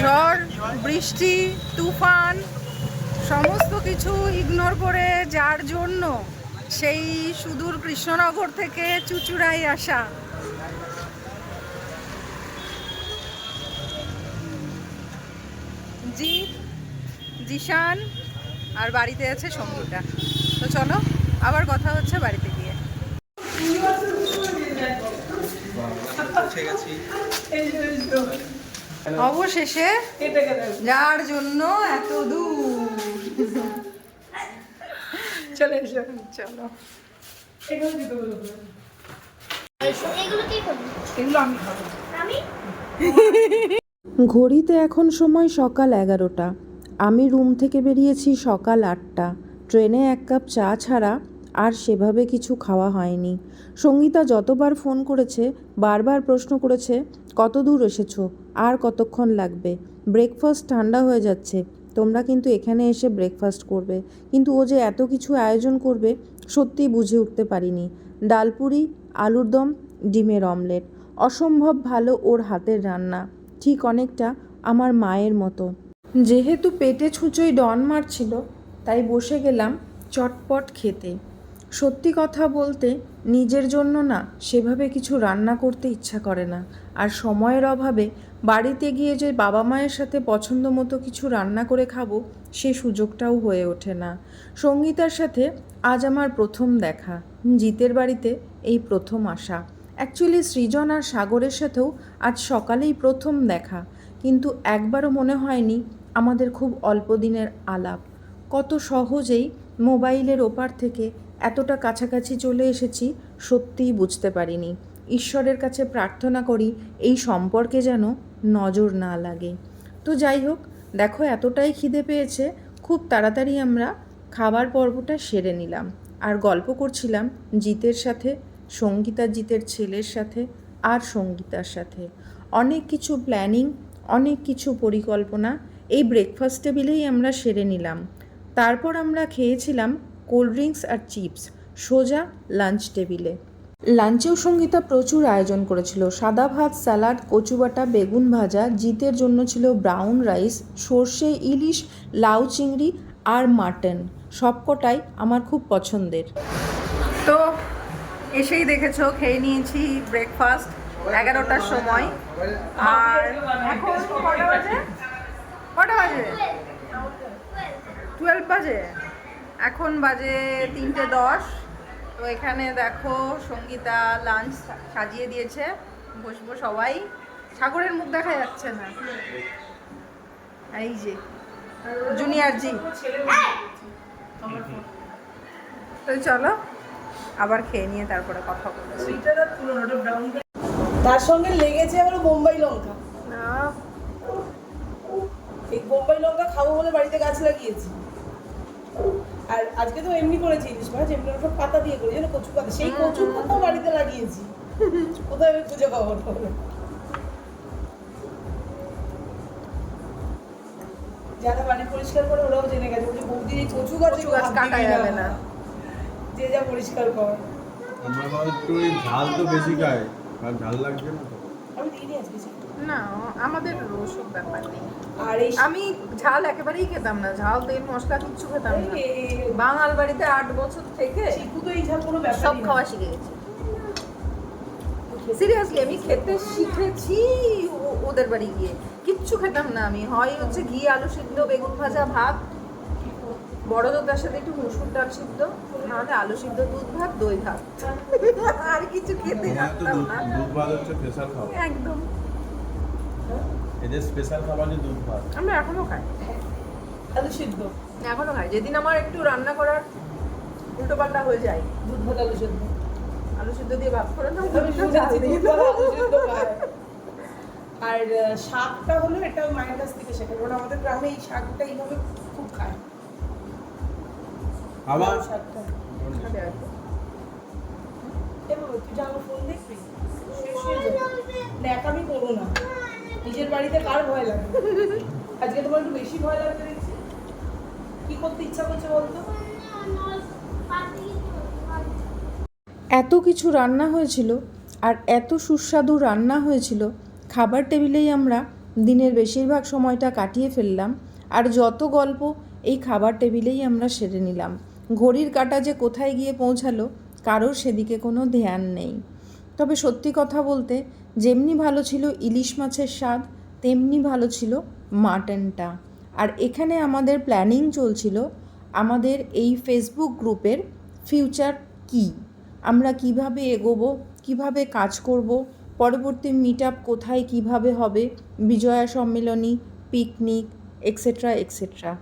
ঝড়, বৃষ্টি, তুফান, সমস্ত কিছু ইগনোর করে যার জন্য সেই সুদূর কৃষ্ণনগর থেকে চুচুড়াই আসা। জিৎ, জিশান আর বাড়িতে আছে সঙ্গীতা তো চলো, আবার কথা হচ্ছে বাড়িতে গিয়ে। পৌঁছে গেছি অবশেষে যার জন্য এত দূর। চলে এসো চলো। এগুলো দিতে বলো এগুলো কি করবি? এগুলো আমি খাব। ঘড়িতে এখন সময় সকাল এগারোটা। আমি রুম থেকে বেরিয়েছি সকাল আটটা। ট্রেনে এক কাপ চা ছাড়া আর সেভাবে কিছু খাওয়া হয়নি। সঙ্গীতা যতবার ফোন করেছে বারবার প্রশ্ন করেছে কত দূর এসেছ? আর কতক্ষণ লাগবে? ব্রেকফাস্ট ঠান্ডা হয়ে যাচ্ছে। তোমরা কিন্তু এখানে এসে ব্রেকফাস্ট করবে। কিন্তু ও যে এত কিছু আয়োজন করবে, সত্যিই বুঝে উঠতে পারিনি। ডালপুরি, আলুর দম, ডিমের অমলেট। অসম্ভব ভালো ওর হাতের রান্না। ঠিক অনেকটা আমার মায়ের মতো। যেহেতু পেটে ছুঁচোই ডন মারছিল, তাই বসে গেলাম চটপট খেতে। সত্যি কথা বলতে, নিজের জন্য না, সেভাবে কিছু রান্না করতে ইচ্ছা করে না। আর সময়ের অভাবে বাড়িতে গিয়ে যে বাবা মায়ের সাথে পছন্দ মতো কিছু রান্না করে খাব, সে সুযোগটাও হয়ে ওঠে না। সঙ্গীতার সাথে আজ আমার প্রথম দেখা। জিতের বাড়িতে এই প্রথম আসা। অ্যাকচুয়ালি সৃজন আর সাগরের সাথেও আজ সকালেই প্রথম দেখা। কিন্তু একবারও মনে হয়নি আমাদের খুব অল্প দিনের আলাপ। কত সহজেই মোবাইলের ওপার থেকে এতটা কাছাকাছি চলে এসেছি, সত্যিই বুঝতে পারিনি। ঈশ্বরের কাছে প্রার্থনা করি, এই সম্পর্কে যেন নজর না লাগে। তো যাই হোক, দেখো এতটাই খিদে পেয়েছে, খুব তাড়াতাড়ি আমরা খাবার পর্বটা সেরে নিলাম। আর গল্প করছিলাম জিতের সাথে, সঙ্গীতা জিতের ছেলের সাথে আর সঙ্গীতার সাথে। অনেক কিছু প্ল্যানিং, অনেক কিছু পরিকল্পনা এই ব্রেকফাস্ট টেবিলেই আমরা সেরে নিলাম। তারপর আমরা খেয়েছিলাম কোল্ড ড্রিঙ্কস আর চিপস, সোজা লাঞ্চ টেবিলে লাঞ্চেও সঙ্গীতা প্রচুর আয়োজন করেছিল। সাদা ভাত, স্যালাড, কচুবাটা, বেগুন ভাজা, জিতের জন্য ছিল ব্রাউন রাইস, সর্ষে, ইলিশ, লাউ চিংড়ি আর মাটন। সবকটাই আমার খুব পছন্দের। তো এসেই দেখেছ, খেয়ে নিয়েছি ব্রেকফাস্ট এগারোটার সময়। আর কটা বাজে? টুয়েলভ বাজে। এখন বাজে তিনটে দশ। তো এখানে দেখো সঙ্গীতা লাঞ্চ সাজিয়ে দিয়েছে। বসবো সবাই। সাগরের মুখ দেখা যাচ্ছে না। এই যে জুনিয়র জি। তো চলো আবার খেয়ে নিয়ে তারপরে কথা বলছি। তার সঙ্গে লেগেছে আবার বোম্বাই লঙ্কা। না। এই বোম্বাই লঙ্কা খাব বলে বাড়িতে গাছ লাগিয়েছি। আর আজকে তো এমনি করেছি ইলিশ মাছ এমনি সব পাতা দিয়ে করি জানো কচু পাতা। সেই কচু পাতাও বাড়িতে লাগিয়েছি। কোথায় আমি খুঁজে পাবো যারা বাড়ি পরিষ্কার করে ওরাও জেনে গেছে। বলছে বৌদি এই কচু গাছে কাটা যাবে না। যে যা পরিষ্কার কর। আমরা একটু ঝাল তো বেশি খাই আর ঝাল লাগছে না না আমাদের ওসব ব্যাপার নেই। আর আমি ঝাল একেবারেই খেতাম না ঝাল তেল মশলা কিচ্ছু খেতাম না। বাঙাল বাড়িতে আট বছর থেকে চিকু এই ঝাল কোনো ব্যাপার সব খাওয়া শিখে গেছি। সিরিয়াসলি আমি খেতে শিখেছি ওদের বাড়ি গিয়ে। কিচ্ছু খেতাম না আমি। হয় হচ্ছে ঘি আলু সিদ্ধ বেগুন ভাজা ভাত বড় তার সাথে একটু মুসুর ডাল সিদ্ধ নাহলে আলু সিদ্ধ দুধ ভাত দই ভাত। আর কিছু খেতে পারতাম না। দুধ ভাত হচ্ছে স্পেশাল খাবার। একদম। এদের স্পেশাল খাবার যে দুধ ভাত। আমরা এখনও খাই। আলু সিদ্ধ। এখনও খাই। যেদিন আমার একটু রান্না করার উল্টো পাল্টা হয়ে যায়। দুধ ভাত আলু সিদ্ধ। আলু সিদ্ধ দিয়ে ভাত করে খায়। আর শাকটা হলো এটা মায়ের কাছ থেকে শেখা। কারণ আমাদের গ্রামে এই শাকটা এইভাবে খুব খায়। আমার ফোন দেখবি শেষ যাবে দেখ আমি করব না। নিজের বাড়িতে কার ভয় লাগে? আজকে তোমার একটু বেশি ভয় দেখছি। কি করতে ইচ্ছা করছে বলতো? এত কিছু রান্না হয়েছিল আর এত সুস্বাদু রান্না হয়েছিল খাবার টেবিলেই আমরা দিনের বেশিরভাগ সময়টা কাটিয়ে ফেললাম আর যত গল্প এই খাবার টেবিলেই আমরা সেরে নিলাম। ঘড়ির কাঁটা যে কোথায় গিয়ে পৌঁছালো, কারোর সেদিকে কোনো ধ্যান নেই। তবে সত্যি কথা বলতে, যেমনি ভালো ছিল ইলিশ মাছের স্বাদ, তেমনি ভালো ছিল মাটনটা। আর এখানে আমাদের প্ল্যানিং চলছিল, আমাদের এই ফেসবুক গ্রুপের ফিউচার কি? আমরা কীভাবে এগোবো, কীভাবে কাজ করব, পরবর্তী মিট আপ কোথায় কীভাবে হবে, Bijoya Sammilani, picnic etcetera etcetera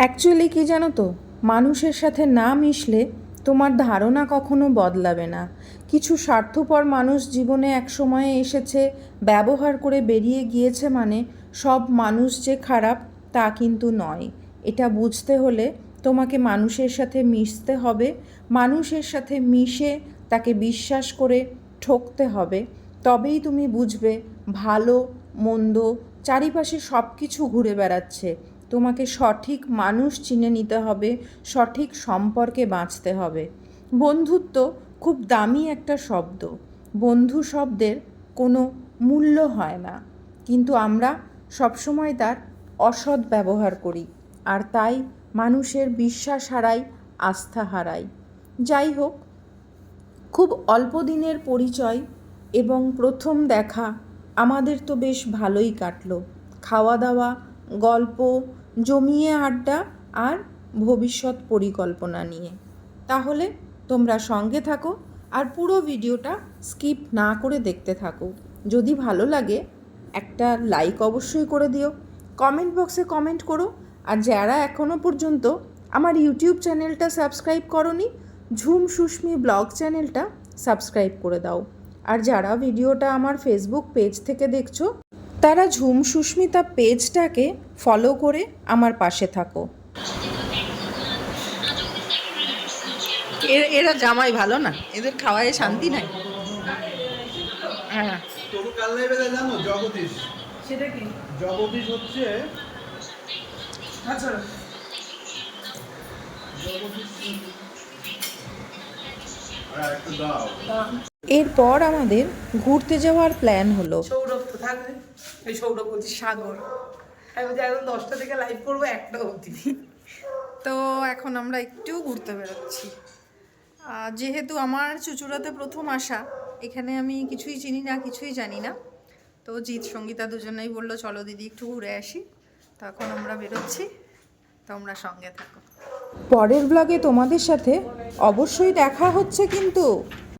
actually কি জানো তো? মানুষের সাথে না মিশলে তোমার ধারণা কখনো বদলাবে না। কিছু স্বার্থপর মানুষ জীবনে এক সময়ে এসেছে, ব্যবহার করে বেরিয়ে গিয়েছে মানে সব মানুষ যে খারাপ তা কিন্তু নয়। এটা বুঝতে হলে তোমাকে মানুষের সাথে মিশতে হবে। মানুষের সাথে মিশে তাকে বিশ্বাস করে ঠকতে হবে। তবেই তুমি বুঝবে ভালো, মন্দ, চারিপাশে সব কিছু ঘুরে বেড়াচ্ছে। তোমাকে সঠিক মানুষ চিনে নিতে হবে, সঠিক সম্পর্কে বাঁচতে হবে। বন্ধুত্ব খুব দামি একটা শব্দ। বন্ধু শব্দের কোনো মূল্য হয় না। কিন্তু আমরা সবসময় তার অসৎ ব্যবহার করি আর তাই মানুষের বিশ্বাস হারাই, আস্থা হারাই। যাই হোক, খুব অল্প দিনের পরিচয় এবং প্রথম দেখা আমাদের তো বেশ ভালোই কাটল। খাওয়া দাওয়া, গল্প জমিয়ে আড্ডা আর ভবিষ্যৎ পরিকল্পনা নিয়ে। তাহলে তোমরা সঙ্গে থাকো আর পুরো ভিডিওটা স্কিপ না করে দেখতে থাকো। যদি ভালো লাগে, একটা লাইক অবশ্যই করে দিও। কমেন্ট বক্সে কমেন্ট করো। আর যারা এখনও পর্যন্ত আমার ইউটিউব চ্যানেলটা সাবস্ক্রাইব করনি, ঝুম সুস্মি ব্লগ চ্যানেলটা সাবস্ক্রাইব করে দাও। আর যারা ভিডিওটা আমার ফেসবুক পেজ থেকে দেখছ তারা ঝুম সুস্মিতা পেজটাকে ফলো করে আমার পাশে থাকো। এ- এরা জামাই ভালো না? এদের খাওয়ায় শান্তি নাই? হ্যাঁ। তবু জানো? জগদীশ। সেটা কি? জগদীশ হচ্ছে আচ্ছা। এরপর আমাদের ঘুরতে যাওয়ার প্ল্যান হলো। সৌরভ তো থাকবে এই সৌরভ বলছি সাগর। আমি বলছি এখন দশটা থেকে লাইভ করব একটা অবধি। তো এখন আমরা একটু ঘুরতে বেরোচ্ছি। যেহেতু আমার চুচুড়াতে প্রথম আসা এখানে আমি কিছুই চিনি না কিছুই জানি না। তো জিৎ সঙ্গীতা দুজনেই বলল চলো দিদি একটু ঘুরে আসি। তখন আমরা বেরোচ্ছি তোমরা সঙ্গে থাকো। পরের ব্লগে তোমাদের সাথে অবশ্যই দেখা হচ্ছে কিন্তু।